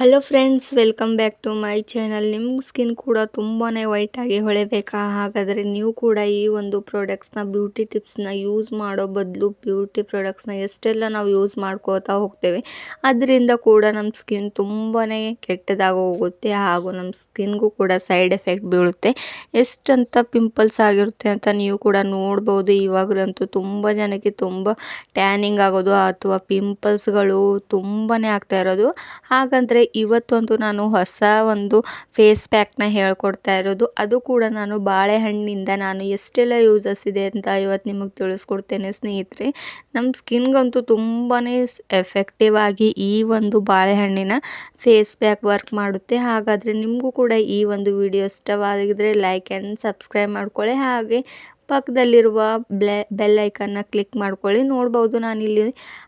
Hello friends welcome back to my channel ನಿಮ್ಮ skin ಕೂಡ ತುಂಬಾ ವೈಟಾಗಿ ಹೊಳೆಬೇಕಾ ಹಾಗಾದರೆ ನೀವು ಕೂಡ ಈ ಒಂದು ಪ್ರಾಡಕ್ಟ್ಸ್ನ ಬ್ಯೂಟಿ ಟಿಪ್ಸ್ನ ಯೂಸ್ ಮಾಡೋ ಬದಲು ಬ್ಯೂಟಿ ಪ್ರಾಡಕ್ಟ್ಸ್ನ ಎಷ್ಟೆಲ್ಲ ನಾವು ಯೂಸ್ ಮಾಡ್ಕೋತಾ ಹೋಗ್ತೇವೆ, ಅದರಿಂದ ಕೂಡ ನಮ್ಮ ಸ್ಕಿನ್ ತುಂಬಾ ಕೆಟ್ಟದಾಗಿ ಹೋಗುತ್ತೆ ಹಾಗೂ ನಮ್ಮ ಸ್ಕಿನ್ಗೂ ಕೂಡ ಸೈಡ್ ಎಫೆಕ್ಟ್ ಬೀಳುತ್ತೆ. ಎಷ್ಟಂತ ಪಿಂಪಲ್ಸ್ ಆಗಿರುತ್ತೆ ಅಂತ ನೀವು ಕೂಡ ನೋಡ್ಬೋದು. ಇವಾಗಲಂತೂ ತುಂಬ ಜನಕ್ಕೆ ತುಂಬ ಟ್ಯಾನಿಂಗ್ ಆಗೋದು ಅಥವಾ ಪಿಂಪಲ್ಸ್ಗಳು ತುಂಬಾ ಆಗ್ತಾ ಇರೋದು. ಹಾಗಂದರೆ ಇವತ್ತೊಂದು ನಾನು ಹೊಸ ಒಂದು ಫೇಸ್ ಪ್ಯಾಕ್ನ ಹೇಳ್ಕೊಡ್ತಾ ಇರೋದು. ಅದು ಕೂಡ ನಾನು ಬಾಳೆಹಣ್ಣಿಂದ ನಾನು ಎಷ್ಟೆಲ್ಲ ಯೂಸಸ್ ಇದೆ ಅಂತ ಇವತ್ತು ನಿಮಗೆ ತಿಳಿಸ್ಕೊಡ್ತೇನೆ ಸ್ನೇಹಿತರೆ. ನಮ್ಮ ಸ್ಕಿನ್ಗಂತೂ ತುಂಬಾ ಎಫೆಕ್ಟಿವ್ ಆಗಿ ಈ ಒಂದು ಬಾಳೆಹಣ್ಣಿನ ಫೇಸ್ ಪ್ಯಾಕ್ ವರ್ಕ್ ಮಾಡುತ್ತೆ. ಹಾಗಾದರೆ ನಿಮಗೂ ಕೂಡ ಈ ಒಂದು ವಿಡಿಯೋ ಇಷ್ಟವಾಗಿದ್ರೆ ಲೈಕ್ ಆ್ಯಂಡ್ ಸಬ್ಸ್ಕ್ರೈಬ್ ಮಾಡ್ಕೊಳ್ಳಿ. ಹಾಗೆ ಪಕ್ಕದಲ್ಲಿರುವ ಬ್ಲೆ ಬೆಲ್ ಐಕನ್ನ ಕ್ಲಿಕ್ ಮಾಡ್ಕೊಳ್ಳಿ. ನೋಡ್ಬೋದು ನಾನಿಲ್ಲಿ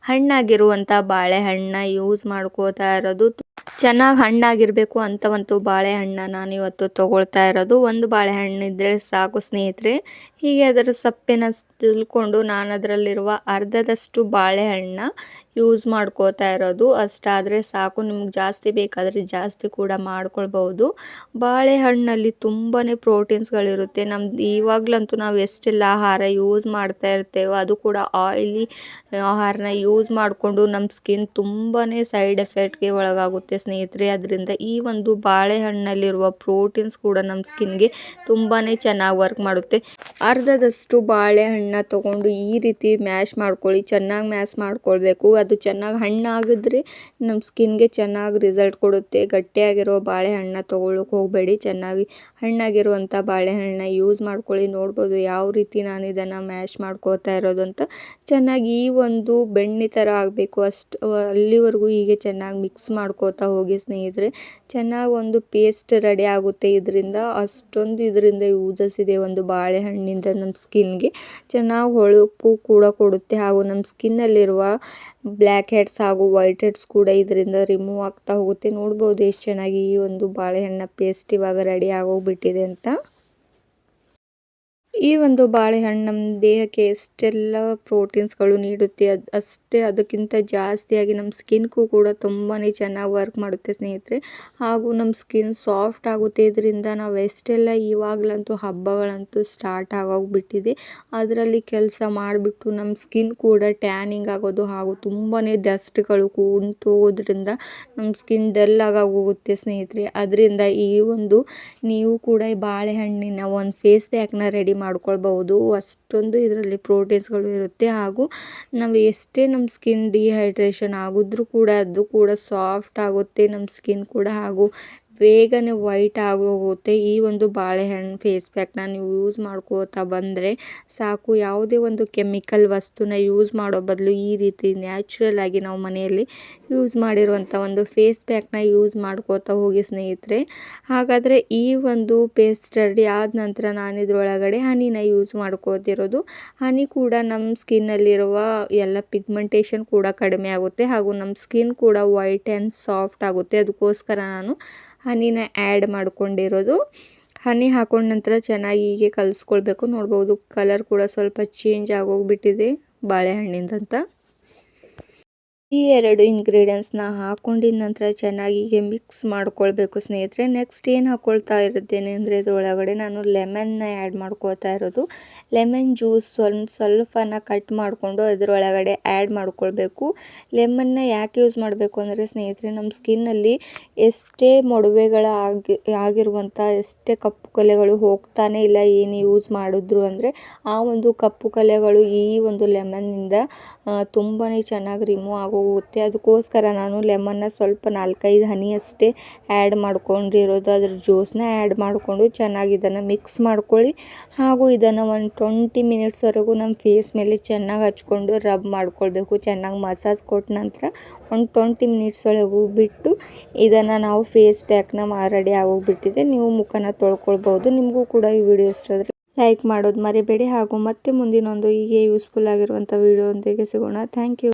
ಹಣ್ಣಾಗಿರುವಂಥ ಬಾಳೆಹಣ್ಣನ್ನ ಯೂಸ್ ಮಾಡ್ಕೋತಾ ಇರೋದು. ಚೆನ್ನಾಗಿ ಹಣ್ಣಾಗಿರಬೇಕು ಅಂಥವಂತೂ ಬಾಳೆಹಣ್ಣು ನಾನು ಇವತ್ತು ತಗೊಳ್ತಾ ಇರೋದು. ಒಂದು ಬಾಳೆಹಣ್ಣು ಇದ್ದರೆ ಸಾಕು ಸ್ನೇಹಿತರೆ. ಹೀಗೆ ಅದರ ಸಪ್ಪೆನ ತಿಳ್ಕೊಂಡು ನಾನು ಅದರಲ್ಲಿರುವ ಅರ್ಧದಷ್ಟು ಬಾಳೆಹಣ್ಣ ಯೂಸ್ ಮಾಡ್ಕೋತಾ ಇರೋದು. ಅಷ್ಟಾದರೆ ಸಾಕು, ನಿಮ್ಗೆ ಜಾಸ್ತಿ ಬೇಕಾದರೆ ಜಾಸ್ತಿ ಕೂಡ ಮಾಡ್ಕೊಳ್ಬೋದು ಬಾಳೆಹಣ್ಣಲ್ಲಿ ತುಂಬಾ ಪ್ರೋಟೀನ್ಸ್ಗಳಿರುತ್ತೆ. ನಮ್ದು ಇವಾಗಲಂತೂ ನಾವು ಎಷ್ಟೆಲ್ಲ ಆಹಾರ ಯೂಸ್ ಮಾಡ್ತಾ ಇರ್ತೇವೋ ಅದು ಕೂಡ ಆಯಿಲಿ ಆಹಾರನ ಯೂಸ್ ಮಾಡಿಕೊಂಡು ನಮ್ಮ ಸ್ಕಿನ್ ತುಂಬಾ ಸೈಡ್ ಎಫೆಕ್ಟ್ಗೆ ಒಳಗಾಗುತ್ತೆ ಸ್ನೇಹಿತರೆ. ಅದರಿಂದ ಈ ಒಂದು ಬಾಳೆಹಣ್ಣಲ್ಲಿರುವ ಪ್ರೋಟೀನ್ಸ್ ಕೂಡ ನಮ್ಮ ಸ್ಕಿನ್ಗೆ ತುಂಬಾ ಚೆನ್ನಾಗಿ ವರ್ಕ್ ಮಾಡುತ್ತೆ. ಅರ್ಧದಷ್ಟು ಬಾಳೆಹಣ್ಣ ತೊಗೊಂಡು ಈ ರೀತಿ ಮ್ಯಾಶ್ ಮಾಡ್ಕೊಳ್ಳಿ, ಚೆನ್ನಾಗಿ ಮ್ಯಾಶ್ ಮಾಡ್ಕೊಳ್ಬೇಕು. ಅದು ಚೆನ್ನಾಗಿ ಹಣ್ಣಾಗಿದ್ರೆ ನಮ್ಮ ಸ್ಕಿನ್ಗೆ ಚೆನ್ನಾಗಿ ರಿಸಲ್ಟ್ ಕೊಡುತ್ತೆ. ಗಟ್ಟಿಯಾಗಿರೋ ಬಾಳೆಹಣ್ಣ ತೊಗೊಳಕ್ಕೆ ಹೋಗಬೇಡಿ. ಚೆನ್ನಾಗಿ ಹಣ್ಣಾಗಿರುವಂಥ ಬಾಳೆಹಣ್ಣ ಯೂಸ್ ಮಾಡ್ಕೊಳ್ಳಿ. ನೋಡ್ಬೋದು ಯಾವ ರೀತಿ ನಾನು ಇದನ್ನು ಮ್ಯಾಶ್ ಮಾಡ್ಕೋತಾ ಇರೋದು ಅಂತ. ಚೆನ್ನಾಗಿ ಈ ಒಂದು ಬೆಣ್ಣೆ ಥರ ಆಗಬೇಕು. ಅಷ್ಟು, ಅಲ್ಲಿವರೆಗೂ ಹೀಗೆ ಚೆನ್ನಾಗಿ ಮಿಕ್ಸ್ ಮಾಡ್ಕೋತಾ ಹೋಗಿ ಸ್ನೇಹಿತರೆ. ಚೆನ್ನಾಗಿ ಒಂದು ಪೇಸ್ಟ್ ರೆಡಿ ಆಗುತ್ತೆ. ಇದರಿಂದ ಅಷ್ಟೊಂದು ಇದರಿಂದ ಯೂಸಸ್ ಇದೆ ಒಂದು ಬಾಳೆಹಣ್ಣಿಂದ ನಮ್ಮ ಸ್ಕಿನ್ಗೆ. ಚೆನ್ನಾಗಿ ಹೊಳಪು ಕೂಡ ಕೊಡುತ್ತೆ ಹಾಗೂ ನಮ್ಮ ಸ್ಕಿನ್ನಲ್ಲಿರುವ ಬ್ಲ್ಯಾಕ್ ಹೆಡ್ಸ್ ಹಾಗೂ ವೈಟ್ ಹೆಡ್ಸ್ ಕೂಡ ಇದರಿಂದ ರಿಮೂವ್ ಆಗ್ತಾ ಹೋಗುತ್ತೆ. ನೋಡ್ಬೋದು ಎಷ್ಟು ಚೆನ್ನಾಗಿ ಈ ಒಂದು ಬಾಳೆಹಣ್ಣು ಪೇಸ್ಟ್ ಇವಾಗ ರೆಡಿ ಆಗೋಗ್ಬಿಟ್ಟಿದೆ ಅಂತ. ಈ ಒಂದು ಬಾಳೆಹಣ್ಣು ನಮ್ಮ ದೇಹಕ್ಕೆ ಎಷ್ಟೆಲ್ಲ ಪ್ರೋಟೀನ್ಸ್ಗಳು ನೀಡುತ್ತೆ, ಅದು ಅಷ್ಟೇ ಅದಕ್ಕಿಂತ ಜಾಸ್ತಿಯಾಗಿ ನಮ್ಮ ಸ್ಕಿನ್ಗೂ ಕೂಡ ತುಂಬಾ ಚೆನ್ನಾಗಿ ವರ್ಕ್ ಮಾಡುತ್ತೆ ಸ್ನೇಹಿತರೆ. ಹಾಗೂ ನಮ್ಮ ಸ್ಕಿನ್ ಸಾಫ್ಟ್ ಆಗುತ್ತೆ, ಇದರಿಂದ ನಾವು ಎಷ್ಟೆಲ್ಲ ಇವಾಗಲಂತೂ ಹಬ್ಬಗಳಂತೂ ಸ್ಟಾರ್ಟ್ ಆಗೋಗ್ಬಿಟ್ಟಿದೆ. ಅದರಲ್ಲಿ ಕೆಲಸ ಮಾಡಿಬಿಟ್ಟು ನಮ್ಮ ಸ್ಕಿನ್ ಕೂಡ ಟ್ಯಾನಿಂಗ್ ಆಗೋದು ಹಾಗೂ ತುಂಬಾ ಡಸ್ಟ್ಗಳು ಕುಂತು ಹೋಗೋದ್ರಿಂದ ನಮ್ಮ ಸ್ಕಿನ್ ಡಲ್ ಆಗೋಗುತ್ತೆ ಸ್ನೇಹಿತರೆ. ಅದರಿಂದ ಈ ಒಂದು ನೀವು ಕೂಡ ಈ ಬಾಳೆಹಣ್ಣಿನ ಒಂದು ಫೇಸ್ ಪ್ಯಾಕ್ನ ರೆಡಿ ಮಾಡ್ಕೊಳ್ಬಹುದು. ಅಷ್ಟೊಂದು ಇದರಲ್ಲಿ ಪ್ರೋಟೀನ್ಸ್ಗಳು ಇರುತ್ತೆ. ಹಾಗೂ ನಾವು ಎಷ್ಟೇ ನಮ್ಮ ಸ್ಕಿನ್ ಡಿಹೈಡ್ರೇಷನ್ ಆಗಿದ್ರೂ ಕೂಡ ಅದು ಕೂಡ ಸಾಫ್ಟ್ ಆಗುತ್ತೆ ನಮ್ಮ ಸ್ಕಿನ್ ಕೂಡ. ಹಾಗೂ ಬೇಗನೆ ವೈಟ್ ಆಗೋಗುತ್ತೆ. ಈ ಒಂದು ಬಾಳೆಹಣ್ಣು ಫೇಸ್ ಪ್ಯಾಕ್ನ ನೀವು ಯೂಸ್ ಮಾಡ್ಕೋತಾ ಬಂದರೆ ಸಾಕು. ಯಾವುದೇ ಒಂದು ಕೆಮಿಕಲ್ ವಸ್ತುನ ಯೂಸ್ ಮಾಡೋ ಬದಲು ಈ ರೀತಿ ನ್ಯಾಚುರಲ್ ಆಗಿ ನಾವು ಮನೆಯಲ್ಲಿ ಯೂಸ್ ಮಾಡಿರುವಂಥ ಒಂದು ಫೇಸ್ ಪ್ಯಾಕ್ನ ಯೂಸ್ ಮಾಡ್ಕೋತಾ ಹೋಗಿ ಸ್ನೇಹಿತರೆ. ಹಾಗಾದರೆ ಈ ಒಂದು ಪೇಸ್ಟ್ ರೆಡಿ ಆದ ನಂತರ ನಾನು ಇದರೊಳಗಡೆ ಹನಿನ ಯೂಸ್ ಮಾಡ್ಕೋತಿರೋದು ಹನಿ ಕೂಡ ನಮ್ಮ ಸ್ಕಿನ್ನಲ್ಲಿರುವ ಎಲ್ಲ ಪಿಗ್ಮೆಂಟೇಷನ್ ಕೂಡ ಕಡಿಮೆ ಆಗುತ್ತೆ ಹಾಗೂ ನಮ್ಮ ಸ್ಕಿನ್ ಕೂಡ ವೈಟ್ ಆ್ಯಂಡ್ ಸಾಫ್ಟ್ ಆಗುತ್ತೆ. ಅದಕ್ಕೋಸ್ಕರ ನಾನು ಹನಿನ ಆ್ಯಡ್ ಮಾಡ್ಕೊಂಡಿರೋದು. ಹನಿ ಹಾಕೊಂಡ ನಂತರ ಚೆನ್ನಾಗಿ ಹೀಗೆ ಕಲಿಸ್ಕೊಳ್ಬೇಕು. ನೋಡ್ಬೋದು ಕಲರ್ ಕೂಡ ಸ್ವಲ್ಪ ಚೇಂಜ್ ಆಗೋಗ್ಬಿಟ್ಟಿದೆ ಬಾಳೆಹಣ್ಣಿಂದಂತ. ಈ ಎರಡು ಇಂಗ್ರೀಡಿಯೆಂಟ್ಸ್ನ ಹಾಕೊಂಡಿದ ನಂತರ ಚೆನ್ನಾಗಿ ಹೀಗೆ ಮಿಕ್ಸ್ ಮಾಡ್ಕೊಳ್ಬೇಕು ಸ್ನೇಹಿತರೆ. ನೆಕ್ಸ್ಟ್ ಏನು ಹಾಕ್ಕೊಳ್ತಾ ಇರುತ್ತೇನೆ ಅಂದರೆ ಇದರೊಳಗಡೆ ನಾನು ಲೆಮನ್ನ ಆ್ಯಡ್ ಮಾಡ್ಕೊಳ್ತಾ ಇರೋದು. ಲೆಮನ್ ಜ್ಯೂಸ್ ಸ್ವಲ್ಪ ಸ್ವಲ್ಪನ ಕಟ್ ಮಾಡಿಕೊಂಡು ಅದರೊಳಗಡೆ ಆ್ಯಡ್ ಮಾಡ್ಕೊಳ್ಬೇಕು. ಲೆಮನ್ನ ಯಾಕೆ ಯೂಸ್ ಮಾಡಬೇಕು ಅಂದರೆ ಸ್ನೇಹಿತರೆ ನಮ್ಮ ಸ್ಕಿನ್ನಲ್ಲಿ ಎಷ್ಟೇ ಮೊಡವೆಗಳ ಆಗಿ ಆಗಿರುವಂಥ ಎಷ್ಟೇ ಕಪ್ಪು ಕಲೆಗಳು ಹೋಗ್ತಾನೆ ಇಲ್ಲ ಏನು ಯೂಸ್ ಮಾಡಿದ್ರು ಅಂದರೆ ಆ ಒಂದು ಕಪ್ಪು ಕಲೆಗಳು ಈ ಒಂದು ಲೆಮನ್ನಿಂದ ತುಂಬಾ ಚೆನ್ನಾಗಿ ರಿಮೂವ್ ಆಗೋ ಹೋಗುತ್ತೆ. ಅದಕ್ಕೋಸ್ಕರ ನಾನು ಲೆಮನ್ನ ಸ್ವಲ್ಪ ನಾಲ್ಕೈದು ಹನಿ ಅಷ್ಟೇ ಆ್ಯಡ್ ಮಾಡ್ಕೊಂಡಿರೋದು. ಅದ್ರ ಜ್ಯೂಸ್ನ ಆ್ಯಡ್ ಮಾಡಿಕೊಂಡು ಚೆನ್ನಾಗಿ ಇದನ್ನು ಮಿಕ್ಸ್ ಮಾಡ್ಕೊಳ್ಳಿ. ಹಾಗೂ ಇದನ್ನು ಒಂದು ಟ್ವೆಂಟಿ ಮಿನಿಟ್ಸ್ವರೆಗೂ ನಮ್ಮ ಫೇಸ್ ಮೇಲೆ ಚೆನ್ನಾಗಿ ಹಚ್ಕೊಂಡು ರಬ್ ಮಾಡ್ಕೊಳ್ಬೇಕು. ಚೆನ್ನಾಗಿ ಮಸಾಜ್ ಕೊಟ್ಟ ನಂತರ ಒಂದು ಟ್ವೆಂಟಿ ಮಿನಿಟ್ಸ್ ಒಳಗೂ ಬಿಟ್ಟು ಇದನ್ನು ನಾವು ಫೇಸ್ ಪ್ಯಾಕ್ನ ರೆಡಿ ಆಗೋಗ್ಬಿಟ್ಟಿದೆ. ನೀವು ಮುಖನ ತೊಳ್ಕೊಳ್ಬೋದು ನಿಮಗೂ ಕೂಡ ಈ ವಿಡಿಯೋ ಇಷ್ಟ ಲೈಕ್ ಮಾಡೋದು ಮರಿಬೇಡಿ. ಹಾಗೂ ಮತ್ತೆ ಮುಂದಿನೊಂದು ಹೀಗೆ ಯೂಸ್ಫುಲ್ ಆಗಿರುವಂಥ ವಿಡಿಯೋ ಒಂದಿಗೆ ಸಿಗೋಣ. Thank you